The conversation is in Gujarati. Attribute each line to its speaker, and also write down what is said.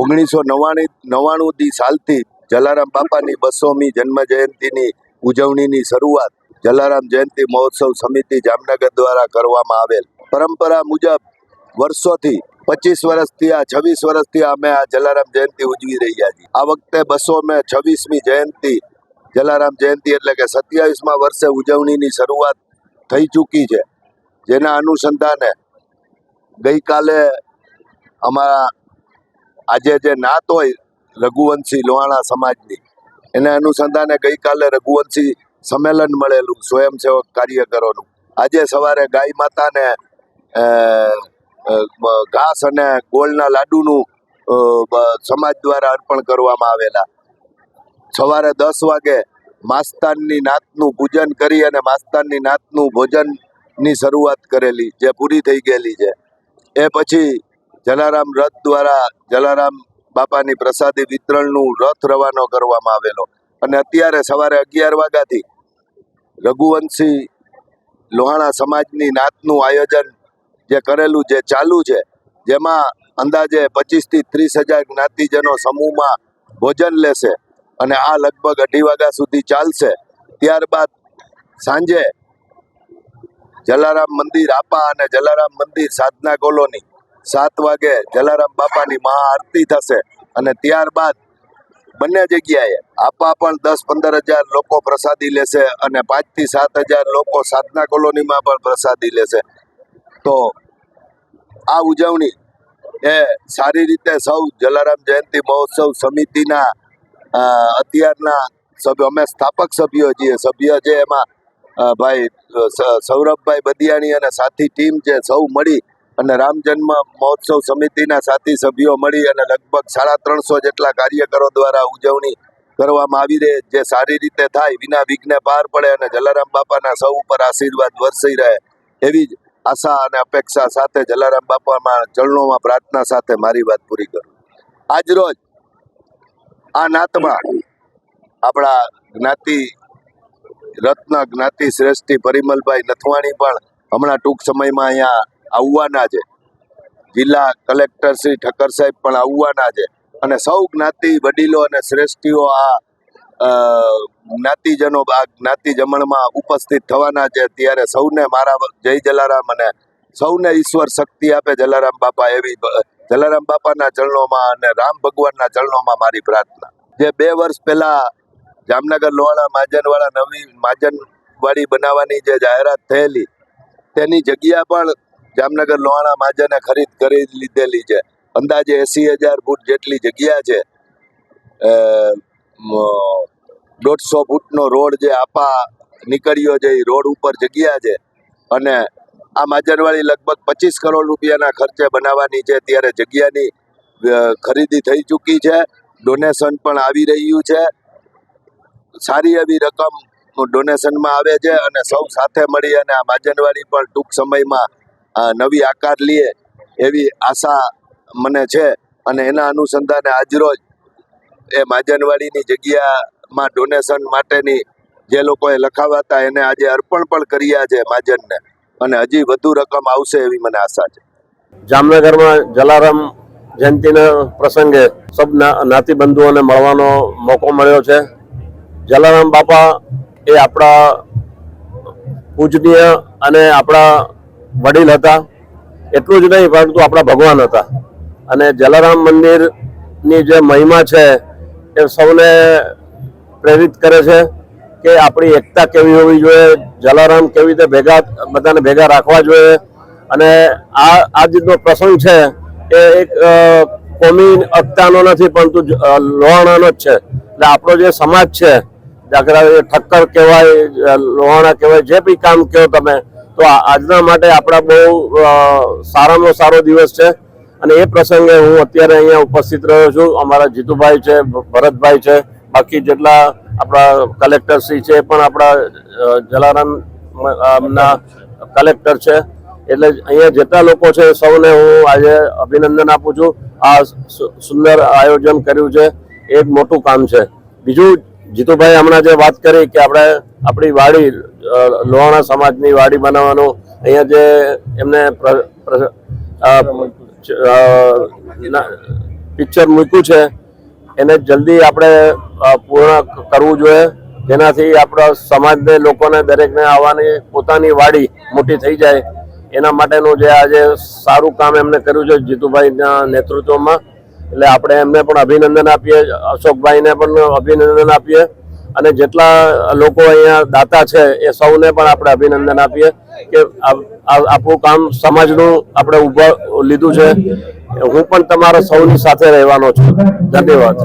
Speaker 1: ઓગણીસો નવ્વાણી, નવ્વાણું દી સાલથી જલારામ બાપાની બસોમી જન્મ જયંતિની ઉજવણીની શરૂઆત જલારામ જયંતિ મહોત્સવ સમિતિ જામનગર દ્વારા કરવામાં આવેલ. પરંપરા મુજબ વર્ષોથી પચીસ વર્ષથી આ છવ્વીસ વર્ષથી અમે આ જલારામ જયંતિ ઉજવી રહ્યા છીએ. આ વખતે બસો મેં છવ્વીસમી જયંતિ જલારામ જયંતિ એટલે કે સત્યાવીસમાં વર્ષે ઉજવણીની શરૂઆત થઈ ચૂકી છે. જેના અનુસંધાને ગઈકાલે અમારા આજે જે નાત હોય રઘુવંશી લોહાણા સમાજની, એને અનુસંધાને ગઈકાલે રઘુવંશી સંમેલન મળેલું સ્વયંસેવક કાર્યકરોનું. આજે સવારે ગાય માતાને ઘાસ અને ગોળના લાડુનું સમાજ દ્વારા અર્પણ કરવામાં આવેલા. સવારે દસ વાગે માસ્તાનની નાતનું પૂજન કરી અને માસ્તાનની નાતનું ભોજનની શરૂઆત કરેલી, જે પૂરી થઈ ગયેલી છે. એ પછી જલારામ રથ દ્વારા જલારામ બાપાની પ્રસાદી વિતરણનું રથ રવાનો કરવામાં આવેલો. અને અત્યારે સવારે અગિયાર વાગ્યાથી રઘુવંશી લોહાણા સમાજની નાતનું આયોજન જે કરેલું જે ચાલુ છે, જેમાં અંદાજે પચીસથી ત્રીસ હજાર જ્ઞાતિજનો સમૂહમાં ભોજન લેશે અને આ લગભગ અઢી વાગ્યા સુધી ચાલશે. ત્યારબાદ સાંજે જલારામ મંદિર આપા અને જલારામ મંદિર સાધના કોલોની સાત વાગે જલારામ બાપાની મહાઆરતી થશે અને ત્યારબાદ બંને જગ્યાએ આપા પણ દસ પંદર હજાર લોકો પ્રસાદી લેશે અને પાંચથી સાત હજાર લોકો સાધના કોલોનીમાં પણ પ્રસાદી લેશે. તો આ ઉજવણી એ સારી રીતે સૌ જલારામ જયંતિ મહોત્સવ સમિતિના અત્યારના સભ્ય, અમે સ્થાપક સભ્યો છીએ. સભ્ય છે એમાં ભાઈ સૌરભભાઈ બદિયાણી અને સાથી ટીમ છે સૌ મળી અને રામ જન્મ મહોત્સવ સમિતિના સાથી સભ્યો મળી અને લગભગ સાડા ત્રણસો જેટલા કાર્યકરો દ્વારા ઉજવણી કરવામાં આવી રહે, જે સારી રીતે થાય, વિના વિઘ્ને પાર પડે અને જલારામ બાપાના સૌ ઉપર આશીર્વાદ વરસી રહે, એવી જ આશા અને અપેક્ષા સાથે જલારામ બાપામાં, ચરણોમાં પ્રાર્થના સાથે મારી વાત પૂરી કરું. આજરોજ આ નાતમાં આપણા જ્ઞાતિ, રત્ન જ્ઞાતિ શ્રેષ્ઠી પરિમલભાઈ નથવાણી પણ હમણાં ટૂંક સમયમાં અહીંયા આવવાના છે. જિલ્લા કલેક્ટર શ્રી ઠક્કર સાહેબ પણ આવવાના છે. અને સૌ જ્ઞાતિ વડીલો અને શ્રેષ્ઠીઓ આ જ્ઞાતિજનો આ જ્ઞાતિ જમણમાં ઉપસ્થિત થવાના છે. ત્યારે સૌને મારા જય જલારામ અને સૌને ઈશ્વર શક્તિ આપે જલારામ બાપા એવી જલારામ બાપાના ચરણોમાં અને રામ ભગવાનના ચરણોમાં મારી પ્રાર્થના. જે બે વર્ષ પહેલા જામનગર, લોહાણા, માજનવાળા નવી, માજનવાડી બનાવવાની જે જાહેરાત થયેલી, તેની જગ્યા પણ જામનગર લોહાણા માજાને ખરીદ કરી લીધેલી છે. અંદાજે એસી હજાર ફૂટ જેટલી જગ્યા છે. દોઢસો ફૂટનો રોડ જે આપા નીકળ્યો છે, એ રોડ ઉપર જગ્યા છે. અને આ માજરવાળી લગભગ પચીસ કરોડ રૂપિયાના ખર્ચે બનાવવાની છે. ત્યારે જગ્યાની ખરીદી થઈ ચૂકી છે. ડોનેશન પણ આવી રહ્યું છે. સારી એવી રકમ ડોનેશનમાં આવે છે અને સૌ સાથે મળી અને આ માજનવાડી પણ ટૂંક સમયમાં નવી આકાર લે એવી આશા મને છે. અને એના અનુસંધાને આજરોજ એ માજનવાડીની જગ્યામાં ડોનેશન માટેની જે લોકોએ લખાવ્યા હતા, એને આજે અર્પણ પણ કર્યા છે માજનને. અને હજી વધુ રકમ આવશે એવી મને આશા છે.
Speaker 2: જામનગરમાં જલારામ જયંતિના પ્રસંગે સબ નાતીબંધુઓને મળવાનો મોકો મળ્યો છે. જલારામ બાપા એ આપણા પૂજનીય અને આપણા વડીલ હતા. એટલું જ નહીં, પરંતુ આપણા ભગવાન હતા. અને જલારામ મંદિરની જે મહિમા છે, એ સૌને પ્રેરિત કરે છે કે આપણી એકતા કેવી હોવી જોઈએ, જલારામ કેવી રીતે ભેગા, બધાને ભેગા રાખવા જોઈએ. અને આ આ રીતનો પ્રસંગ છે, એ એક કોમી એકતાનો નથી, પરંતુ લોહાણાનો જ છે. એટલે આપણો જે સમાજ છે, દાખલા ઠક્કર કહેવાય લોહાણા કહેવાય, જે બી કામ કહો તમે તો આજના માટે આપણા બહુ સારામાં સારો દિવસ છે. અને એ પ્રસંગે હું અત્યારે અહીંયા ઉપસ્થિત રહ્યો છું. અમારા જીતુભાઈ છે ભરતભાઈ છે બાકી જેટલા આપણા કલેક્ટર શ્રી છે પણ આપણા અ, જલારામ અ, ના કલેક્ટર છે. એટલે અહીંયા જેટલા લોકો છે સૌને હું આજે અભિનંદન આપું છું. આ સુંદર આયોજન કર્યું છે. એક મોટું કામ છે. બીજું જીતુભાઈ હમણાં જે વાત કરી કે આપણે આપણી વાડી લોહાણા સમાજની વાડી બનાવવાનું, અહીંયા જે એમને પિક્ચર મૂક્યું છે, એને જલ્દી આપણે પૂર્ણ કરવું જોઈએ. જેનાથી આપણા સમાજને, લોકોને, દરેકને આવવાની, પોતાની વાડી મોટી થઈ જાય. એના માટેનું જે આજે સારું કામ એમને કર્યું છે જીતુભાઈના નેતૃત્વમાં એટલે આપણે એમને પણ અભિનંદન આપીએ, અશોકભાઈને પણ અભિનંદન આપીએ અને જેટલા લોકો અહીંયા દાતા છે એ સૌને પણ આપણે અભિનંદન આપીએ કે આપણું કામ સમાજનું આપણે ઊભા, લીધું છે. હું પણ તમારા સૌની સાથે રહેવાનો છું. ધન્યવાદ.